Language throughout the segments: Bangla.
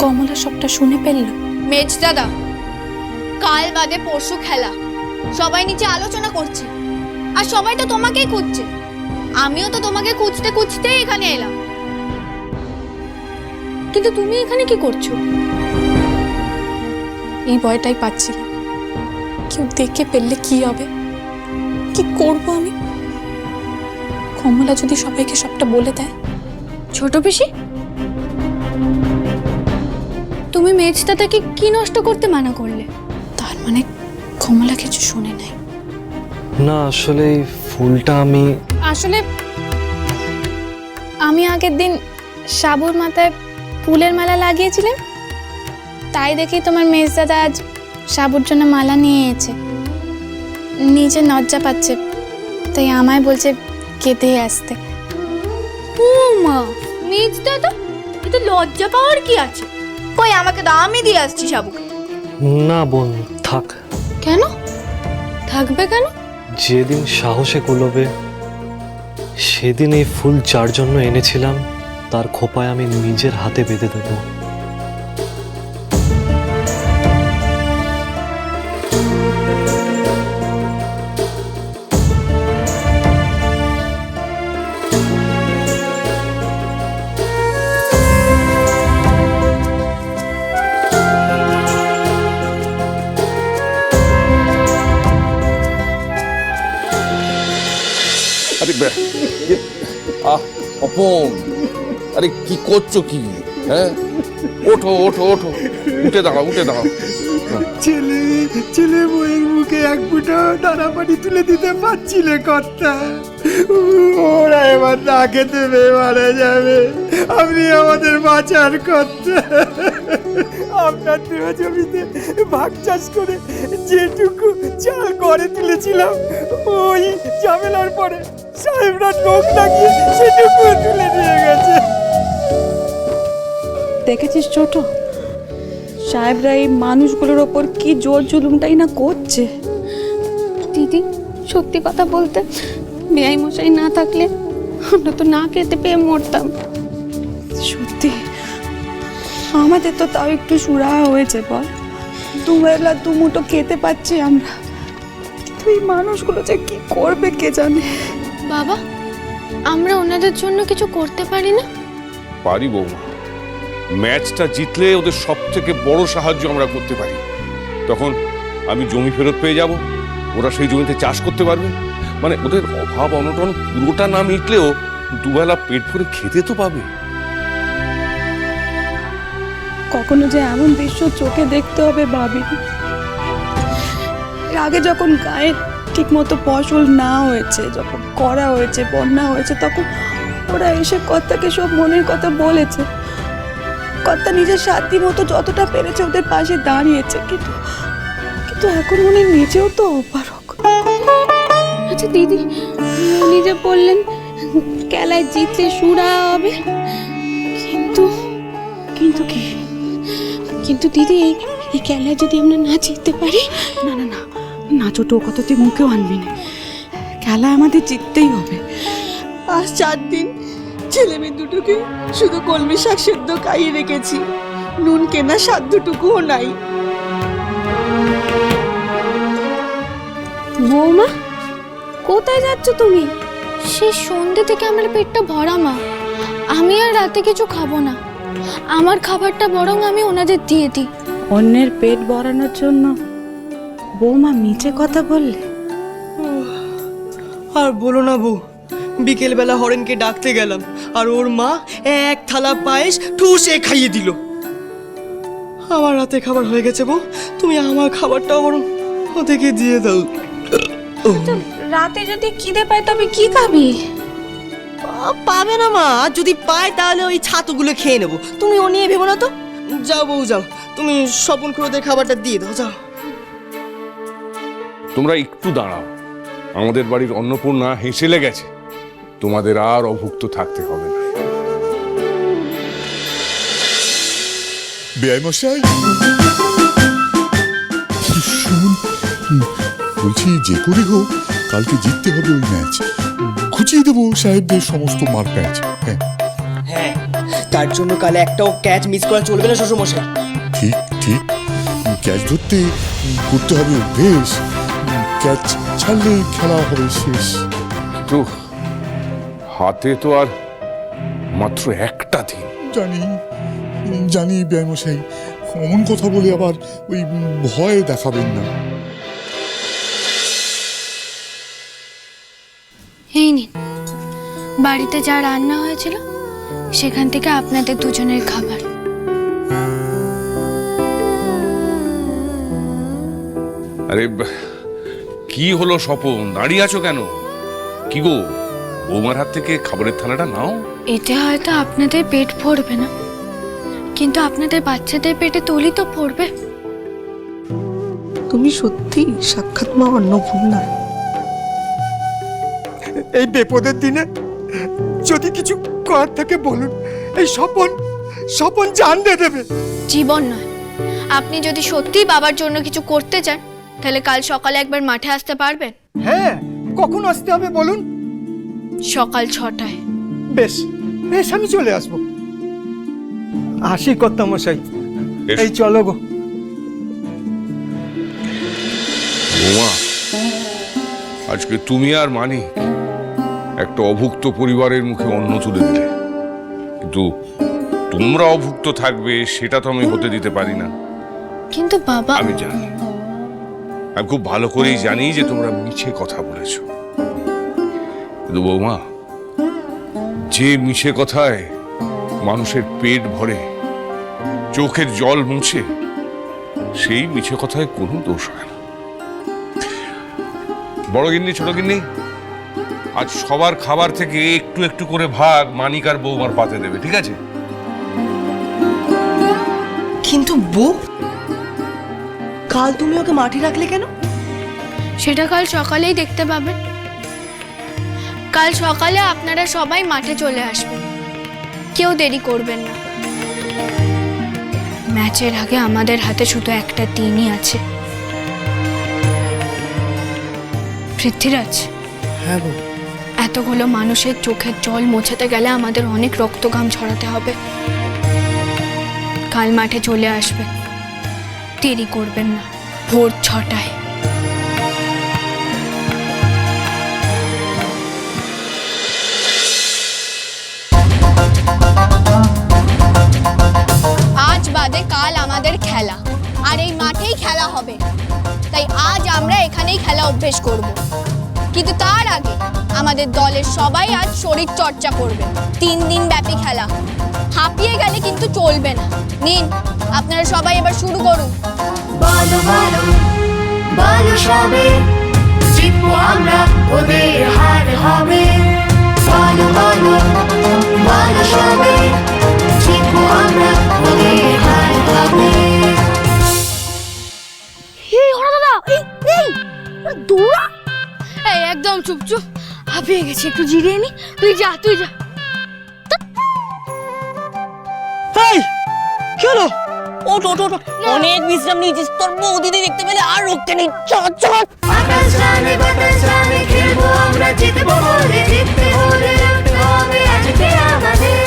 কমলা সবটা শুনে ফেলল। মেজ দাদা কাল বাদে পরশু খেলা। সবাই নিচে আলোচনা করছে। আর সবাই তো তোমাকেই খুঁজছে। আমিও তো তোমাকে খুঁজতে খুঁজতেই এখানে এলাম। কিন্তু তুমি এখানে কি করছ? এই ভয়টাই পাচ্ছিলাম। কেউ দেখে ফেললে কি হবে? কি করব আমি? কমলা যদি সবাইকে সবটা বলে দেয়? ছোট পিসি তুমি মেজ দাদাকে কি নষ্ট করতে মানা করলে? তার মানে কমলা কিছু শুনে নাই। না আসলে এই ফুলটা আমি আসলে আমি আগের দিন সাবুর মাথায় ফুলের মালা লাগিয়েছিলেন তাই দেখি তোমার মেজদাদা আজ সাবুর জন্য মালা নিয়ে এসেছে। নিজে লজ্জা পাচ্ছে তাই আমায় বলছে কেঁদে আসতে। ও মা মেজ দাদা এতে লজ্জা পাওয়ার কি আছে? কই আমাকে দাও আমি দিয়ে আসছি সাবুকে। না বোন থাক। কেন? থাকবে কেন? যেদিন সাহসে কুলবে সেদিন এই ফুল চার জন্য এনেছিলাম তার খোপায় আমি নিজের হাতে বেঁধে দেবো। আরে আহ, অপন। আরে কি করছ কি? হ্যাঁ? ওঠো ওঠো ওঠো। উঠে দাঁড়াও উঠে দাঁড়াও। ছেলে ছেলে বইয়ের মুখে এক ফুটো দানা পানি তুলে দিতে পারছিলে কর্তা। ওরা এবার না খেতে পেয়ে মারা যাবে। আপনি আমাদের বাঁচার কর্তা। আপনার দেওয়া জমিতে ভাগ চাষ করে যেটুকু চাল করে তুলেছিলাম ওই ঝামেলার পরে সাহেবরা লোক লাগিয়ে সেটুকু তুলে নিয়ে গেছে। দেখেছিস ছোট? সাহেবরা এই মানুষগুলোর ওপর কি জোর জুলুমটাই না করছে? দিদি সত্যি কথা বলতে বেআই মশাই না থাকলে আমরা তো না খেতে পেয়ে মরতাম। সত্যি? আমাদের তো তাও একটু সুরাহা হয়েছে বল। দুবেলা দুমুটো খেতে পাচ্ছি আমরা। কিন্তু এই মানুষগুলো যে কি করবে কে জানে? বাবা আমরা ওনাদের জন্য কিছু করতে পারি না? পারি বৌমা। ম্যাচটা জিতলে ওদের সব থেকে বড় সাহায্য আমরা করতে পারি। তখন আমি জমি ফেরত পেয়ে যাব। ওরা সেই জমিতে চাষ করতে পারবে। মানে ওদের অভাব অনটন পুরোটা না মিটলেও দুবেলা পেট ভরে খেতে তো পাবে। কখনো যে এমন দৃশ্য চোখে দেখতে হবে এর আগে যখন গায়ে ঠিক মতো ফসল না হয়েছে, যখন করা হয়েছে, বন্যা হয়েছে, তখন ওরা এসে কর্তাকে সব মনের কথা বলেছে। কর্তা নিজের সাধ্যি মতো যতটা পেরেছে ওদের পাশে দাঁড়িয়েছে, কিন্তু কিন্তু এখন মনে নিজেও তো অপারক আচ্ছা দিদি উনি যে বললেন খেলায় জিতলে সুরা হবে। কিন্তু কিন্তু কি? কিন্তু দিদি এই খেলায় যদি আমরা না জিততে পারি? না না না না ছোট ও কথা তুই মুখেও আনবি না। খেলা আমাদের জিততেই হবে। আজ চার দিন ছেলে মেয়ে দুটোকে শুধু কলমি শাক সেদ্ধ খাইয়ে রেখেছি। নুন কেনা সাধ্যটুকুও নাই। বৌমা কোথায় যাচ্ছ তুমি? সে সন্ধ্যে থেকে আমার পেটটা ভরা মা। আমি আর রাতে কিছু খাব না। আমার খাবারটা বরং আমি ওনাদের দিয়ে দিই। অন্যের পেট ভরানোর জন্য বৌমা মিছে কথা বললে? আর বলো না বউ বিকেলবেলা হরেনকে ডাকতে গেলাম আর ওর মা এক থালা পায়েস ঠুসে খাইয়ে দিল। আমার রাতে খাবার হয়ে গেছে বউ তুমি আমার খাবারটাও বরং ওদেরকে দিয়ে দাও। রাতে যদি খিদে পায় তবে কি খাবি? পাবে না মা। আর যদি পায় তাহলে ওই ছাতুগুলো খেয়ে নেব। তুমি ও নিয়ে ভেবো না তো। যাও বউ যাও। তুমি স্বপন খুঁড়োদের খাবারটা দিয়ে দাও যাও। তোমরা একটু দাঁড়াও। আমাদের বাড়ির অন্নপূর্ণা হেসেলে গেছে। তোমাদের আর অভুক্ত থাকতে হবে না। বেআই মশাই। শুনুন বলছি যে করে হোক কালকে জিততে হবে ওই ম্যাচ খুঁচিয়ে দেবো সাহেবদের সমস্ত মার প্যাচ। হ্যাঁ। হ্যাঁ তা যার জন্য কালে একটাও ক্যাচ মিস করা চলবে না শ্বশুরমশাই। ঠিক ঠিক। ক্যাচ ধরতে করতে হবে অভ্যেস। ক্যাচ ছাড়লে খেলা হবে শেষ। কিন্তু হাতে তো আর মাত্র একটা দিন। জানি জানি ব্যায়ামশাই অমন কথা বলে আবার ওই ভয় দেখাবেন না। বাড়িতে যা রান্না হয়েছিল সেখান থেকে আপনাদের দুজনের খাবার। আরে ব- কি হলো স্বপন? দাঁড়িয়ে আছো কেন? কি গো বৌমার হাত থেকে খাবারের থালাটা নাও। এতে হয়তো আপনাদের পেট ভরবে না। কিন্তু আপনাদের বাচ্চাদের পেটে তুলি তো পড়বে। তুমি সত্যি সাক্ষাৎ মা অন্নপূর্ণা? এই বিপদের দিনে যদি কিছু করার থাকে বলুন। এই স্বপন স্বপন জান দিয়ে দেবে। জীবন নয়। আপনি যদি সত্যি বাবার জন্য কিছু করতে চান তাহলে কাল সকালে একবার মাঠে আসতে পারবেন। হ্যাঁ কখন আসতে হবে বলুন? সকাল ছটায়। বেশ বেশ আমি চলে আসব। আসি কর্তামশাই এস। এই চলো গো। বৌমা আজকে তুমি আর মানি। একটা অভুক্ত পরিবারের মুখে অন্ন তুলে দিলে। কিন্তু তোমরা অভুক্ত থাকবে সেটা তো আমি হতে দিতে পারি না। কিন্তু বাবা আমি জানি। আমি খুব ভালো করেই জানি যে তোমরা মিছে কথা বলেছ। কিন্তু বৌমা যে মিছে কথায় মানুষের পেট ভরে চোখের জল মুছে সেই মিছে কথায় কোনো দোষ হয় না। বড় গিন্নি ছোট গিন্নি আজ সবার খাবার থেকে একটু একটু করে ভাগ মানিক আর বৌমার পাতে দেবে ঠিক আছে? কিন্তু বউ কাল তুমি ওকে মাঠে রাখলে কেন? সেটা কাল সকালেই দেখতে পাবেন কাল সকালে আপনারা সবাই মাঠে চলে আসবেন কেউ দেরি করবেন না। ম্যাচের আগে আমাদের হাতে শুধু একটা দিনই আছে। পৃথ্বীরাজ? হ্যাঁ বউ। এতগুলো মানুষের চোখের জল মোছাতে গেলে আমাদের অনেক রক্ত রক্তঘাম ছড়াতে হবে। কাল মাঠে চলে আসবে। দেরি করবেন না। ভোর ছটায়। আজ বাদে কাল আমাদের খেলা। আর এই মাঠেই খেলা হবে। তাই আজ আমরা এখানেই খেলা অভ্যেস করব। কিন্তু তার আগে আমাদের দলের সবাই আজ শরীর চর্চা করবে। তিন দিন ব্যাপী খেলা। হাঁপিয়ে গেলে কিন্তু চলবে না। নিন, আপনারা সবাই এবার শুরু করুন। আমরা, ওদের হার হবে। গেছি একটু জিরিয়ে নি। তুই যা তুই যা। এই কি হলো? ওঠ ওঠ ওঠ অনেক বিশ্রাম নিয়েছিস। তোর বৌদিদি দেখতে পেলে আর রক্ষে নেই। চল চল আকাশ জানে বাতাস জানে খেলব আমরা জিতবো বলে জিততে হলে লড়তে হবে আজকে আমাদের।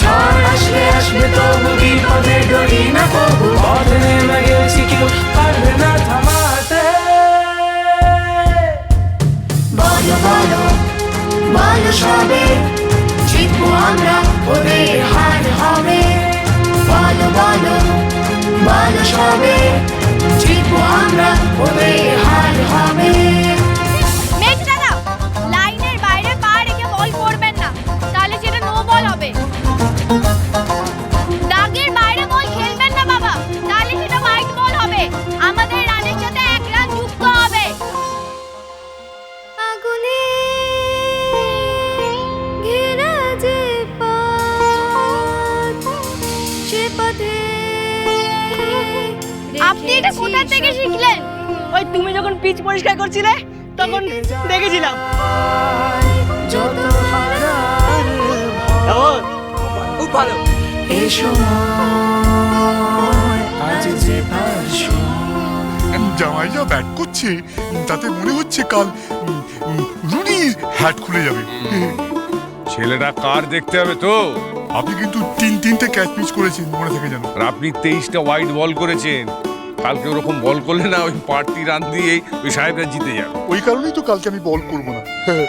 ঝড় আসলে আসবে তবু বিপদে ডরি না তবু। পথ নেমে গেছি কেউ পারবে আপনি এটা কোথা থেকে শিখলেন? ওই তুমি যখন পিচ পরিষ্কার করছিলে তখন দেখেছিলাম? খুব ভালো। জামাই যা ব্যাট করছে তাতে মনে হচ্ছে কাল রুনির হ্যাট খুলে যাবে। ছেলেটা কার দেখতে হবে তো? আপনি কিন্তু তিন তিনটে ক্যাচ পিচ করেছেন মনে থেকে যেন। আর আপনি তেইশটা ওয়াইড বল করেছেন। কালকে ওরকম বল করলে না ওই পার্টি রান দিয়ে ওই সাহেবরা জিতে যাবে। ওই কারণেই তো কালকে আমি বল করব না।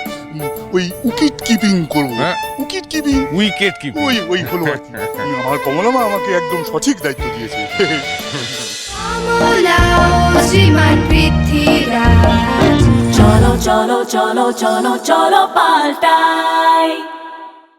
ওই উইকেট কিপিং করব। হ্যাঁ। উইকেট কিপিং উইকেট কি ওই ওই হলো আর কি। আমার কমলামা আমাকে একদম সঠিক দায়িত্ব দিয়েছে। শ্রীমান পৃথ্বীরাজ। চলো চলো চলো চলো চলো পাল্টাই।